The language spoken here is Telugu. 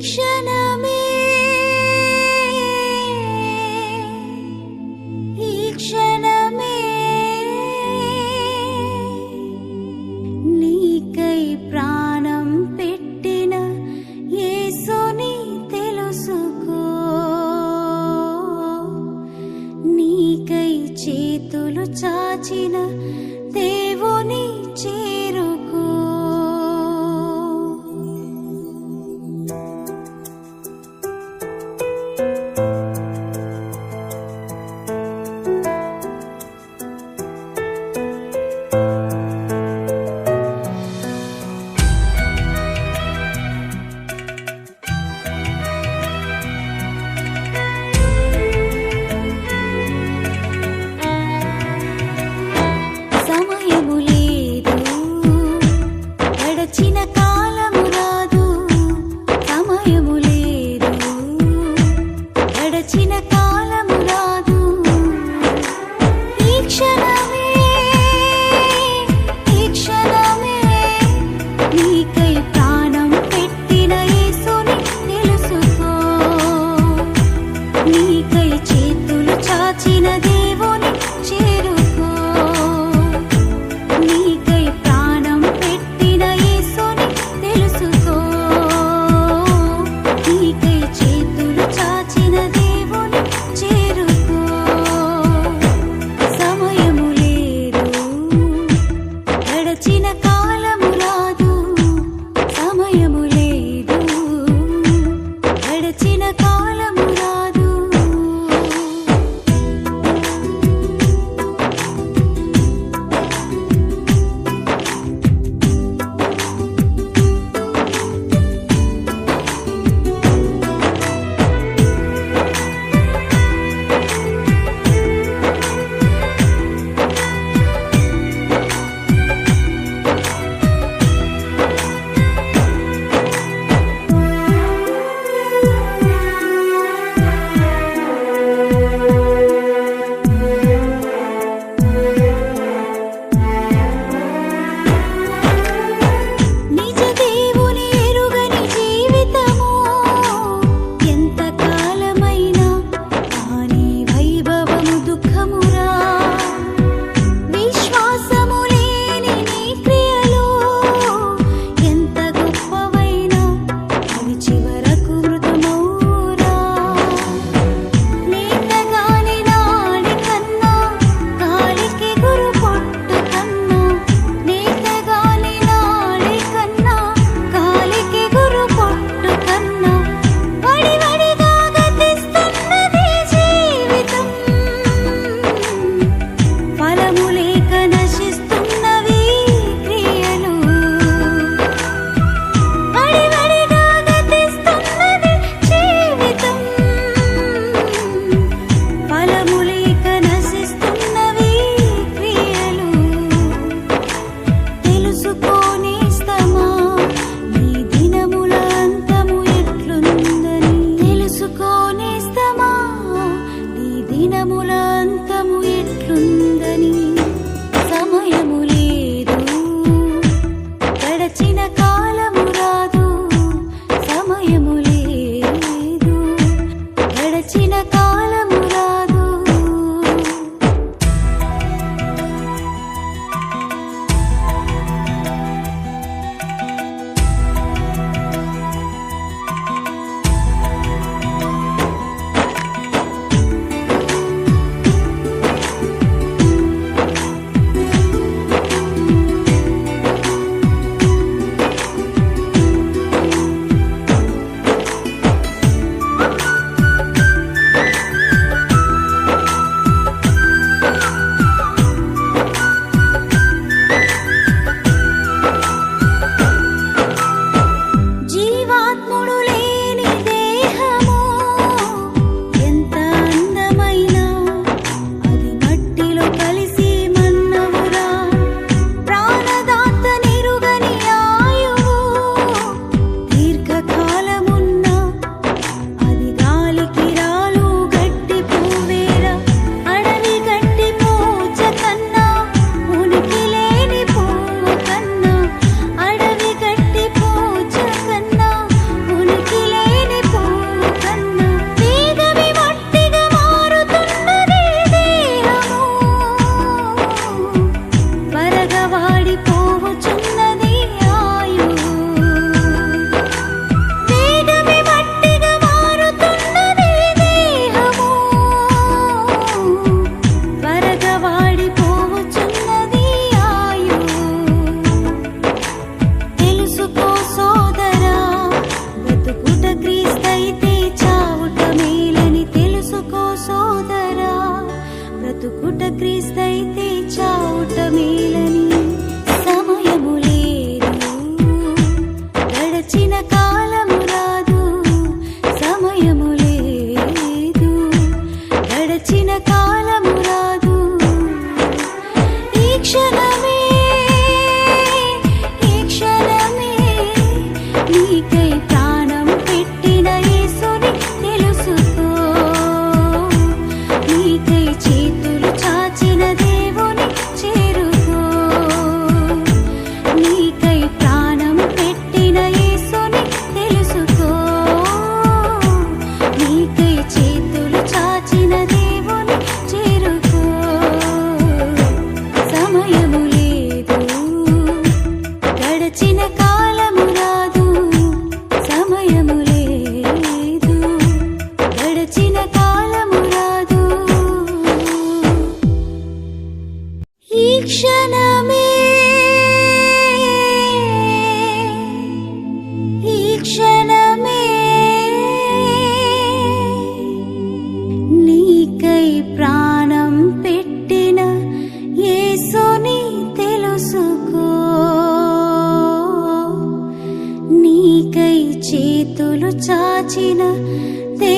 క్షణమే. ఈ క్షణమే. నీకై ప్రాణం పెట్టిన యేసుని తెలుసుకో. నీకై చేతులు చాచిన దేవుని చే నచ్చిన బ్రతుకుట క్రీస్తైతే చావుట మేలని సమయము లేదు. గడచిన కాలము రాదు సమయము లేదు. గడచిన కాలం క్షణమే నీకై ప్రాణం పెట్టిన యేసుని తెలుసుకో. నీకై చేతులు చాచిన దే